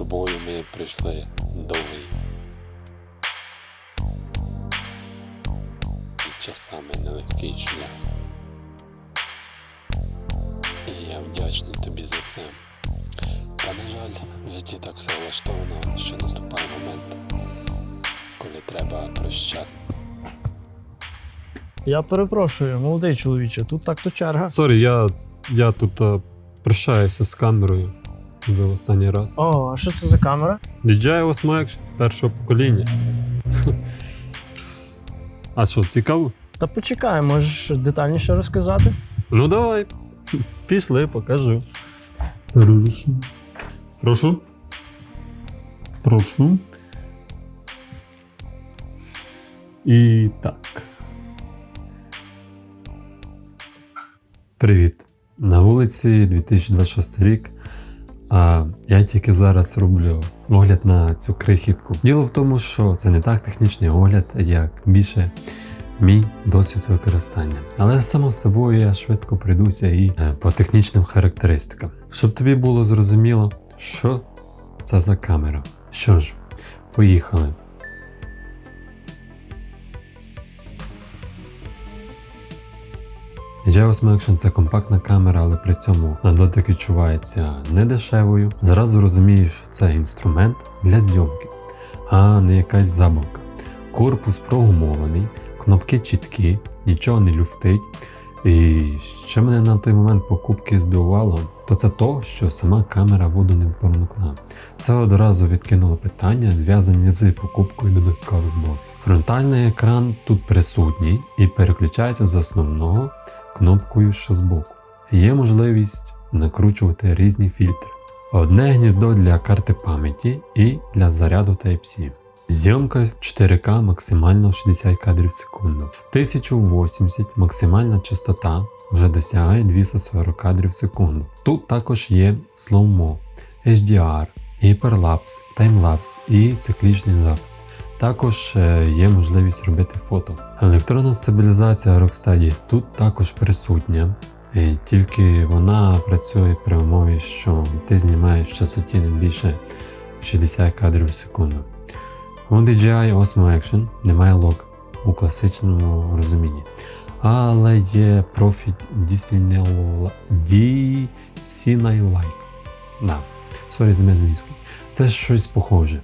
тобою ми прийшли довгий і часами нелегкий шлях. І я вдячний тобі за це. Та на жаль, в житті так все влаштовано, що наступає момент, коли треба прощати. Я перепрошую, молодий чоловіче, тут так то черга. Сорі, я, я тут е, прощаюся з камерою вже в останній раз. О, а що це за камера? DJI Osmo Action першого покоління. А що, цікаво? Та почекай, можеш детальніше розказати? Ну давай. Пішли, покажу. Прошу. Прошу. Прошу. І так. Привіт. На вулиці 2026 рік. А я тільки зараз роблю огляд на цю крихітку. Діло в тому, що це не так технічний огляд, як більше мій досвід використання. Але само собою я швидко прийдуся і е, по технічним характеристикам. Щоб тобі було зрозуміло, що це за камера. Що ж, поїхали. Osmo Action – це компактна камера, але при цьому на дотик відчувається не дешевою. Зразу розумієш, це інструмент для зйомки, а не якась забавка. Корпус прогумований, кнопки чіткі, нічого не люфтить. І що мене на той момент покупки здивувало, то це то, що сама камера воду не проникла. Це одразу відкинуло питання, зв'язані з покупкою додаткових боксів. Фронтальний екран тут присутній і переключається з основного кнопкою, що збоку. Є можливість накручувати різні фільтри. Одне гніздо для карти пам'яті і для заряду Type-C. Зйомка 4К максимально 60 кадрів в секунду. 1080 максимальна частота вже досягає 240 кадрів в секунду. Тут також є Slow-Mo, HDR, гіперлапс, таймлапс і циклічний запис. Також е, є можливість робити фото. Електронна стабілізація Rocksteady тут також присутня, і тільки вона працює при умові, що ти знімаєш частоті не більше 60 кадрів в секунду. У DJI Osmo Action немає лог у класичному розумінні, але є профіль DCNL DCNI-like. Да. Сорі, англійський. Це щось похоже.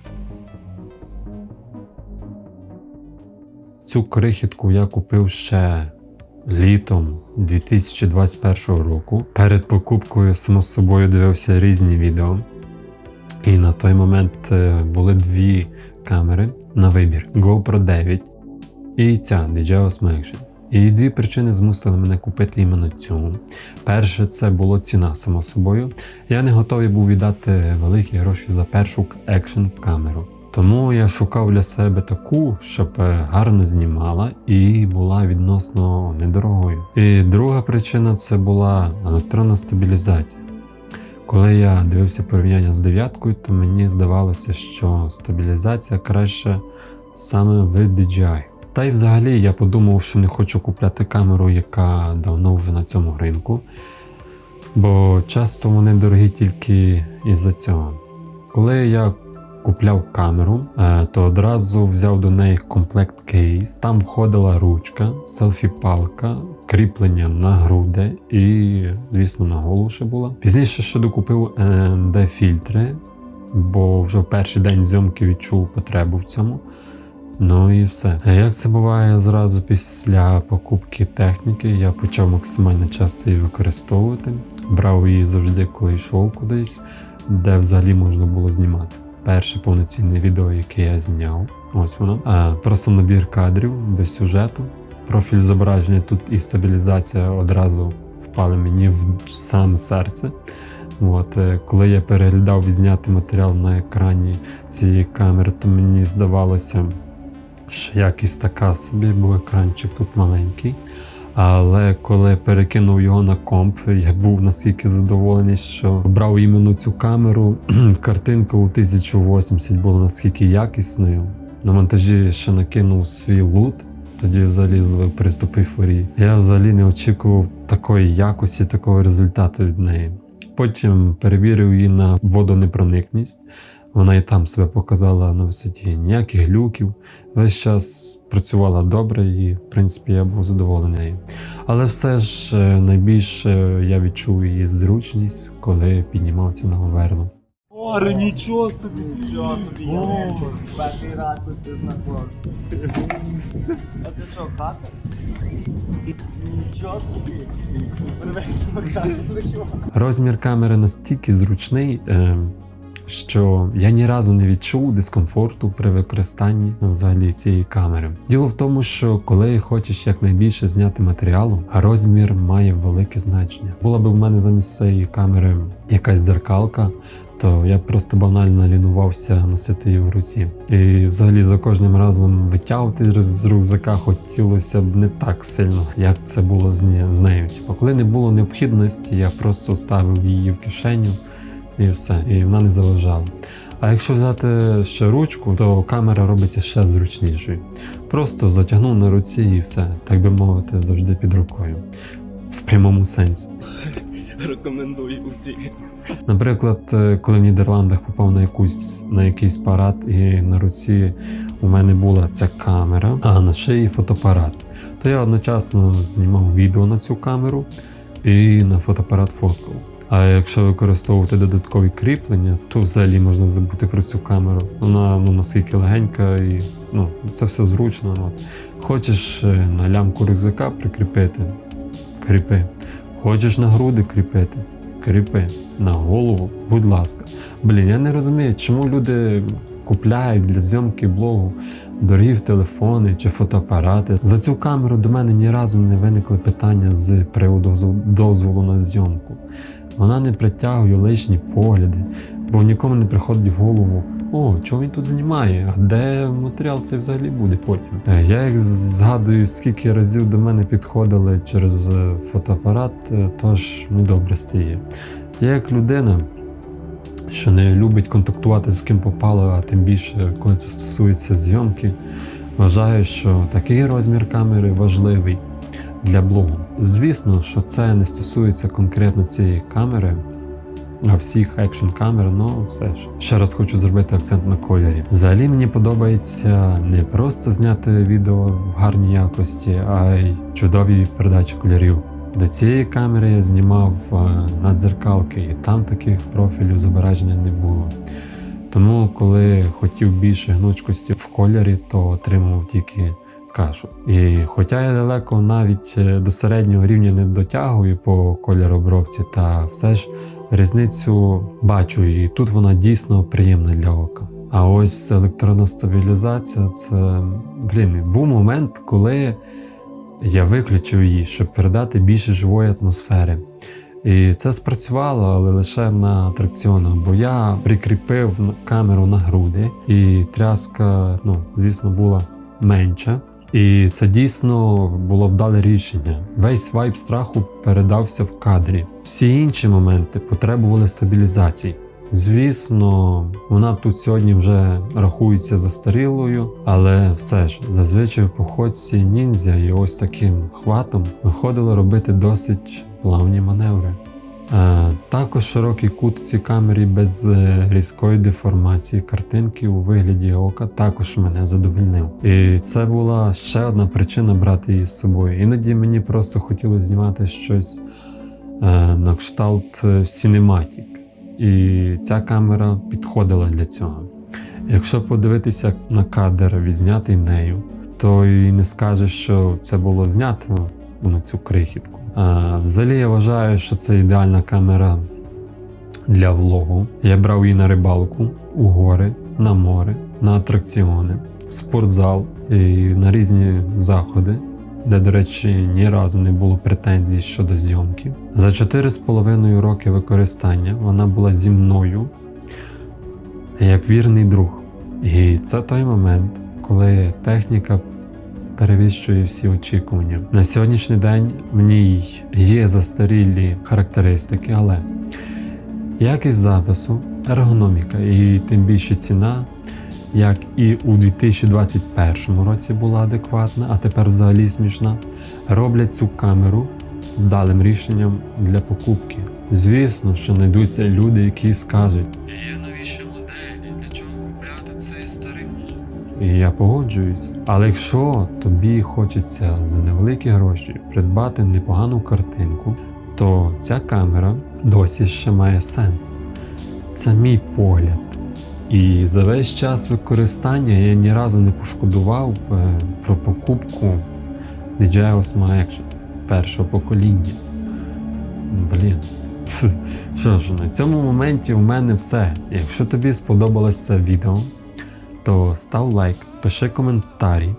Цю крихітку я купив ще літом 2021 року. Перед покупкою, само собою, дивився різні відео. І на той момент е, були дві камери на вибір: GoPro 9 і ця DJI Osmo Action. І дві причини змусили мене купити іменно цю. Перше, це було ціна, само собою. Я не готовий був віддати великі гроші за першу екшн камеру. Тому я шукав для себе таку, щоб е, гарно знімала і була відносно недорогою. І друга причина це була електронна стабілізація. Коли я дивився порівняння з дев'яткою, то мені здавалося, що стабілізація краще саме в DJI. Та й взагалі я подумав, що не хочу купляти камеру, яка давно вже на цьому ринку, бо часто вони дорогі тільки із-за цього. Коли я купляв камеру, е, то одразу взяв до неї комплект кейс. Там входила ручка, селфі-палка, кріплення на груди і, звісно, на голову ще була. Пізніше ще докупив ND-фільтри, бо вже в перший день зйомки відчув потребу в цьому. Ну і все. А Як це буває зразу після покупки техніки, я почав максимально часто її використовувати. Брав її завжди, коли йшов кудись, де взагалі можна було знімати. Перше повноцінне відео, яке я зняв, ось воно. А, просто набір кадрів без сюжету. Профіль зображення тут і стабілізація одразу впали мені в саме серце. От, е, коли я переглядав відзнятий матеріал на екрані цієї камери, то мені здавалося, що якість така собі, бо екранчик тут маленький. Але коли перекинув його на комп, я був наскільки задоволений, що брав іменно цю камеру. Картинка у 1080 була наскільки якісною. На монтажі ще накинув свій лут, тоді взагалі зловив приступ ейфорії. Я взагалі не очікував такої якості, такого результату від неї. Потім перевірив її на водонепроникність. Вона і там себе показала на висоті. Ніяких глюків. Весь час працювала добре і, в принципі, я був задоволений нею. Але все ж е, найбільше я відчув її зручність, коли піднімався на Говерну. Оре, нічого собі! Нічого собі, я не перший раз тут це. А це що, хата? Нічого собі. Розмір камери настільки зручний, е, що я ні разу не відчув дискомфорту при використанні ну, взагалі цієї камери. Діло в тому, що коли хочеш якнайбільше зняти матеріалу, розмір має велике значення. Була б в мене замість цієї камери якась дзеркалка. То я просто банально лінувався носити її в руці. І взагалі за кожним разом витягувати з рюкзака хотілося б не так сильно, як це було з нею. Типу, коли не було необхідності, я просто ставив її в кишеню і все, і вона не заважала. А якщо взяти ще ручку, то камера робиться ще зручнішою. Просто затягнув на руці і все, так би мовити, завжди під рукою. В прямому сенсі. Рекомендую усі. Наприклад, е, коли в Нідерландах попав на якусь на якийсь парад, і на руці у мене була ця камера, а на шиї фотоапарат, то я одночасно знімав відео на цю камеру і на фотоапарат фоткав. А якщо використовувати додаткові кріплення, то взагалі можна забути про цю камеру. Вона ну наскільки легенька і ну це все зручно. Ну. Хочеш е, на лямку рюкзака прикріпити, кріпи. Хочеш на груди кріпити, кріпи. На голову, будь ласка. Блін, я не розумію, чому люди купляють для зйомки блогу дорогі телефони чи фотоапарати. За цю камеру до мене ні разу не виникли питання з приводу дозволу на зйомку. Вона не притягує лишні погляди, бо нікому не приходить в голову. О, чого він тут знімає? А де матеріал цей взагалі буде потім? Е, Я як згадую, скільки разів до мене підходили через е, фотоапарат, е, тож недобре стає. Я як людина, що не любить контактувати з ким попало, а тим більше, коли це стосується зйомки, вважаю, що такий розмір камери важливий для блогу. Звісно, що це не стосується конкретно цієї камери, а всіх екшн камер, ну все ж. Ще раз хочу зробити акцент на кольорі. Взагалі мені подобається не просто зняти відео в гарній якості, а й чудові передачі кольорів. До цієї камери я знімав е, на дзеркалки, і там таких профілів зображення не було. Тому, коли хотів більше гнучкості в кольорі, то отримував тільки кашу. І хоча я далеко навіть е, до середнього рівня не дотягую по кольоробробці, та все ж різницю бачу, і тут вона дійсно приємна для ока. А ось електронна стабілізація це блін, був момент, коли я виключив її, щоб передати більше живої атмосфери. І це спрацювало, але лише на атракціонах, бо я прикріпив камеру на груди, і тряска, ну, звісно, була менша. І це дійсно було вдале рішення. Весь вайб страху передався в кадрі. Всі інші моменти потребували стабілізації. Звісно, вона тут сьогодні вже рахується застарілою, але все ж зазвичай в походці ніндзя і ось таким хватом виходило робити досить плавні маневри. Е, також широкий кут цій камері без е, різкої деформації картинки у вигляді ока також мене задовольнив. І це була ще одна причина брати її з собою. Іноді мені просто хотілося знімати щось е, на кшталт Cinematic. І ця камера підходила для цього. Якщо подивитися на кадр, відзнятий нею, то і не скажеш, що це було знято на цю крихітку. А, взагалі я вважаю, що це ідеальна камера для влогу. Я брав її на рибалку, у гори, на море, на атракціони, в спортзал і на різні заходи, де, до речі, ні разу не було претензій щодо зйомки. За 4,5 роки використання вона була зі мною як вірний друг. І це той момент, коли техніка перевищує всі очікування. На сьогоднішній день в ній є застарілі характеристики, але якість запису, ергономіка і тим більше ціна, як і у 2021 році була адекватна, а тепер взагалі смішна, роблять цю камеру вдалим рішенням для покупки. Звісно, що знайдуться люди, які скажуть: є і я погоджуюсь. Але якщо тобі хочеться за невеликі гроші придбати непогану картинку, то ця камера досі ще має сенс. Це мій погляд. І за весь час використання я ні разу не пошкодував е, про покупку DJI Osmo Action першого покоління. Блін. Що ж, на цьому моменті у мене все. Якщо тобі сподобалось це відео, то став лайк, пиши коментарі,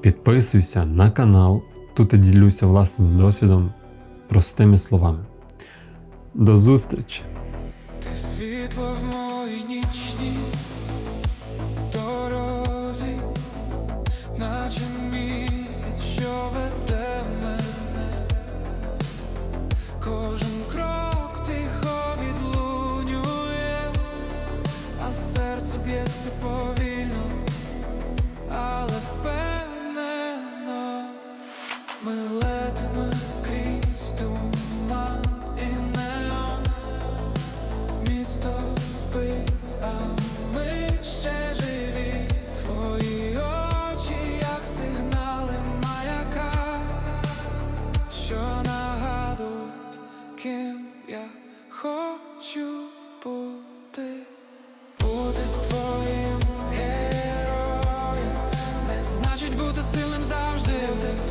підписуйся на канал. Тут я ділюся власним досвідом простими словами. До зустрічі! Ти світло в моїй нічній дорозі, наче місяць, що веде мене. Кожен крок тихо відлунює, а серце б'ється Ми крізь туман і неон. Місто спить, ми ще живі. Твої очі, як сигнали маяка, що нагадують, ким я хочу бути, бути твоїм героєм, не значить бути сильним завжди.